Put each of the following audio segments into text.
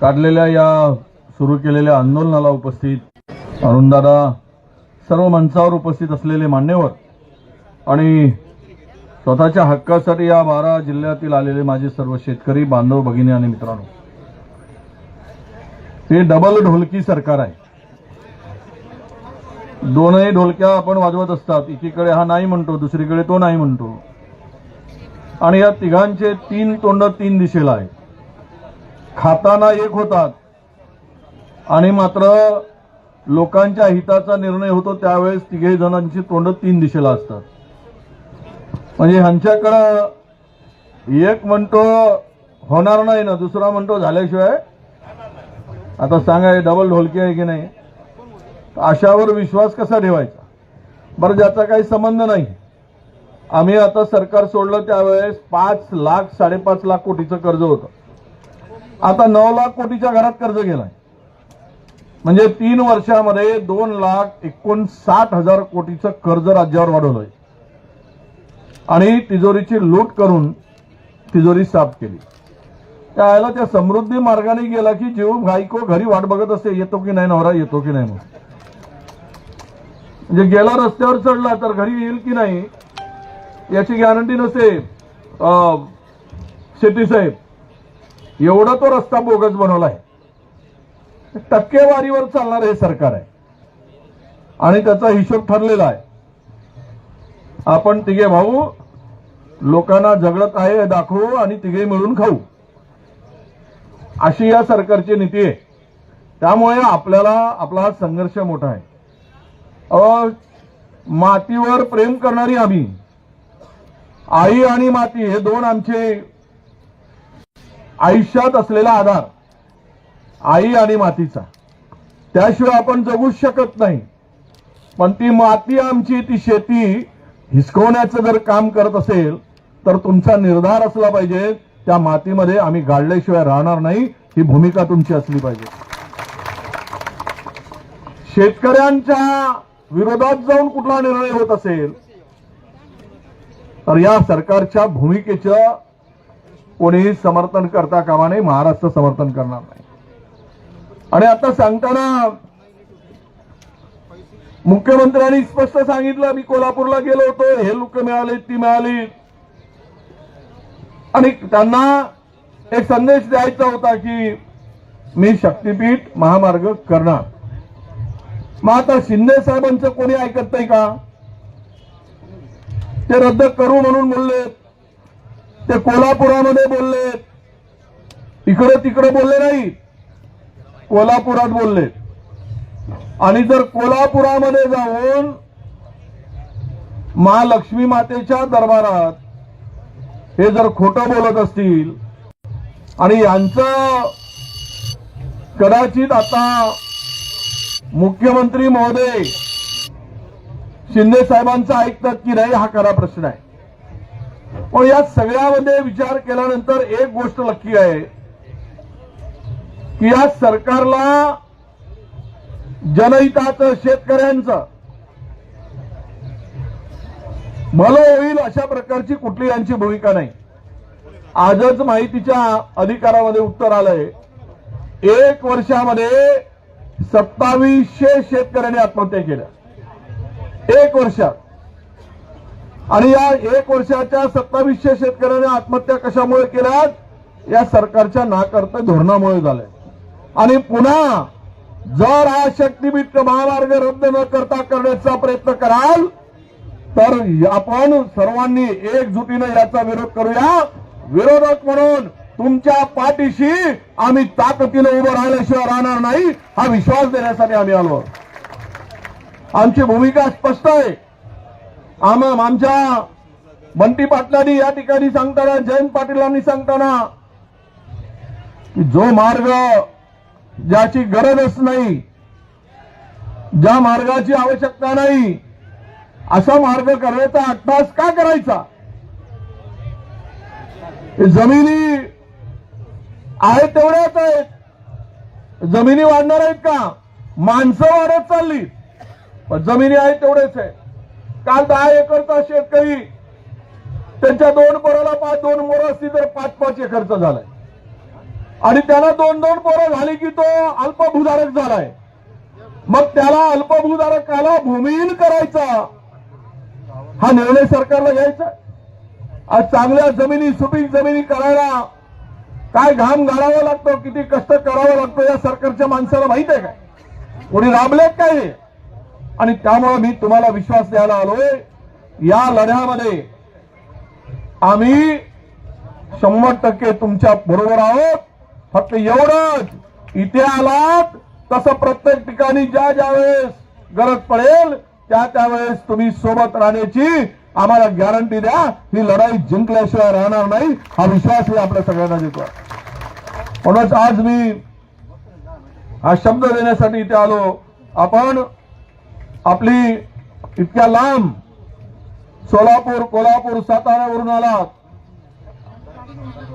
काढलेल्या या सुरू केलेल्या आंदोलनाला उपस्थित अरुणदादा सर्व मंचावर उपस्थित असलेले मान्यवर आणि स्वतःच्या हक्कासाठी या बारा जिल्ह्यातील आलेले माझे सर्व शेतकरी बांधव भगिनी आणि मित्रांनो हे डबल ढोलकी सरकार आहे. दोनही ढोलक्या आपण वाजवत असतात. एकीकडे हा नाही म्हणतो दुसरीकडे तो नाही म्हणतो. आणि या तिघांचे तीन तोंड तीन दिशेला आहे. खाताना एक होतात. आणि मात्र लोकांच्या हिताचा निर्णय होतो त्यावेळेस तिघे जणांची तोंड तीन दिशेला असतात. म्हणजे ह्यांच्याकडं एक म्हणतो होणार नाही ना दुसरा म्हणतो झाल्याशिवाय आता सांगा हे डबल ढोलकी आहे की नाही? अशावर विश्वास कसा ठेवायचा? बरं ज्याचा काही संबंध नाही. आम्ही आता सरकार सोडलं त्यावेळेस पाच लाख साडेपाच लाख कोटीचं कर्ज होतं. आता नऊ लाख कोटीच्या घरात कर्ज गेलाय. म्हणजे तीन वर्षामध्ये दोन लाख एकोणसाठ हजार कोटीचं कर्ज राज्यावर वाढवलंय. आणि तिजोरीची लूट करून तिजोरी साफ केली. त्याला त्या समृद्धी मार्गाने गेला की जीव गायको घरी वाट बघत असे येतो की नाही नवरा येतो की नाही मग म्हणजे गेला रस्त्यावर चढला तर घरी येईल की नाही याची गॅरंटी नसते अं, शेट्टी साहेब एवढा तो रस्ता बोगस बनवलाय. टक्केवारीवर चालणार हे सरकार आहे. आणि त्याचा हिशोब ठरलेला आहे. आपण तिघे भाऊ लोकांना झगडत आहे दाखवू आणि तिघे मिळून खाऊ. अशी या सरकारची नीती आहे. त्यामुळे आपल्याला आपला हा संघर्ष मोठा आहे. अहो, मातीवर प्रेम करणारी आम्ही. आई आणि माती हे दोन आमचे आयुष्यात असलेला आधार आई आणि मातीचा. त्याशिवाय आपण जगूच शकत नाही. पण ती माती आमची ती शेती हिसकवण्याचं जर काम करत असेल तर तुमचा निर्धार असला पाहिजे त्या मातीमध्ये आम्ही गाडल्याशिवाय राहणार नाही ही भूमिका तुमची असली पाहिजे. शेतकऱ्यांच्या विरोधात जाऊन कुठला निर्णय होत असेल तर या सरकारच्या भूमिकेचं कोणीही समर्थन करता कामा नाही महाराष्ट्र समर्थन करणार नाही. आणि आता सांगताना मुख्यमंत्र्यांनी स्पष्ट सांगितलं मी कोल्हापूरला गेलो होतो हे लोक मिळाले ती मिळाली. आणि त्यांना एक संदेश द्यायचा होता की मी शक्तीपीठ महामार्ग करणार. मग आता शिंदे साहेबांचं कोणी ऐकत नाही का? ते रद्द करू म्हणून बोलले ते कोल्हापुरामध्ये बोलले. इकडे तिकडे बोलले नाही. कोल्हापुरात बोलले. आणि जर कोल्हापुरामध्ये जाऊन महालक्ष्मी मातेच्या दरबारात हे जर खोटं बोलत असतील आणि यांचं कदाचित आता मुख्यमंत्री महोदय शिंदे साहेबांचं ऐकतात की नाही हा खरा प्रश्न आहे. पण या सगळ्यामध्ये विचार केल्यानंतर एक गोष्ट नक्की आहे की या सरकारला जनहिताचं शेतकऱ्यांचं भलं होईल अशा प्रकारची कुठली यांची भूमिका नाही. आजच माहितीच्या अधिकारामध्ये उत्तर आलंय. एक वर्षामध्ये सत्तावीसशे शेतकऱ्यांनी आत्महत्या केल्या. एक वर्षात. आणि या एक वर्षाच्या सत्तावीसशे शेतकऱ्यांनी आत्महत्या कशामुळे केल्यात? या सरकारच्या नाकर्त धोरणामुळे झाल्या. आणि पुन्हा जर हा शक्तीपीठ महामार्ग रद्द न करता करण्याचा प्रयत्न कराल तर आपण सर्वांनी एकजुटीनं याचा विरोध करूया. विरोधक म्हणून तुमच्या पाठीशी आम्ही ताकदीनं उभं राहिल्याशिवाय राहणार नाही हा विश्वास देण्यासाठी आम्ही आलो आमची भूमिका स्पष्ट आहे. आम आमच्या बंटी पाटलांनी या ठिकाणी सांगताना जयंत पाटीलांनी सांगताना की जो मार्ग ज्याची गरजच नाही ज्या मार्गाची आवश्यकता नाही असा मार्ग करण्याचा अट्टास का करायचा? जमिनी आहेत तेवढ्याच आहेत. जमिनी वाढणार आहेत का? माणसं वाढत चालली पण जमिनी आहेत तेवढेच आहे काल दहा एकरचा शेतकरी त्यांच्या दोन पोराला पाच दोन मोर असती तर पाच पाच एकरचा झालाय. आणि त्याला दोन दोन पोरं झाली की तो अल्पभूधारक झालाय. मग त्याला अल्पभूधारकाला भूमिहीन करायचा हा निर्णय सरकारला घ्यायचा आज चांगल्या जमिनी सुपीक जमिनी करायला काय घाम गाळावा लागतो किती कष्ट करावं लागतो या सरकारच्या माणसाला माहीत आहे काय? कोणी राबलेत काय हे? आणि त्यामुळे मी तुम्हाला विश्वास द्यायला आलोय. या लढ्यामध्ये आम्ही शंभर टक्के तुमच्या बरोबर आहोत. फक्त एवढंच. इथे आलात तसं प्रत्येक ठिकाणी ज्या ज्या वेळेस गरज पडेल त्या त्यावेळेस तुम्ही सोबत राहण्याची आम्हाला गॅरंटी द्या. ही लढाई जिंकल्याशिवाय राहणार नाही. हा विश्वास मी आपल्या सगळ्यांना देतो. म्हणूनच आज मी हा शब्द देण्यासाठी इथे आलो. आपण आपली इतक्या लांब सोलापूर कोल्हापूर साताऱ्यावरून आलात.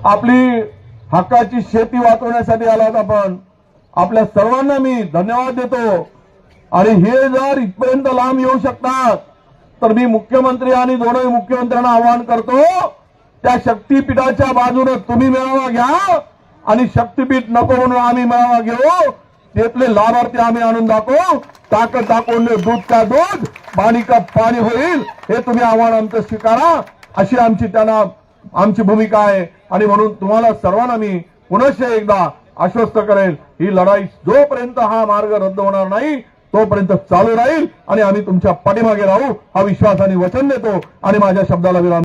आपली हक्काची शेती वाचवण्यासाठी आलात आपण. आपल्या सर्वांना मी धन्यवाद देतो. आणि हे जर इथपर्यंत लांब येऊ शकतात तर मी मुख्यमंत्री आणि दोनही मुख्यमंत्र्यांना आवाहन करतो त्या शक्तीपीठाच्या बाजूने तुम्ही मेळावा घ्या आणि शक्तीपीठ नको म्हणून आम्ही मेळावा घेऊ. तिथले लाभार्थी आम्ही आणून दाखवू. ताकद दाखवून दूध का दूध? पाणी का पाणी होईल? हे तुम्ही आव्हान आमचं स्वीकारा. अशी आमची त्यांना आमची भूमिका आहे. आणि म्हणून तुम्हाला सर्वांना मी पुनश्च एकदा आश्वस्त करेल ही लढाई जोपर्यंत हा मार्ग रद्द होणार नाही तोपर्यंत चालू राहील. आणि आम्ही तुमच्या पाठीमागे राहू हा विश्वास आणि वचन देतो. आणि माझ्या शब्दाला विराम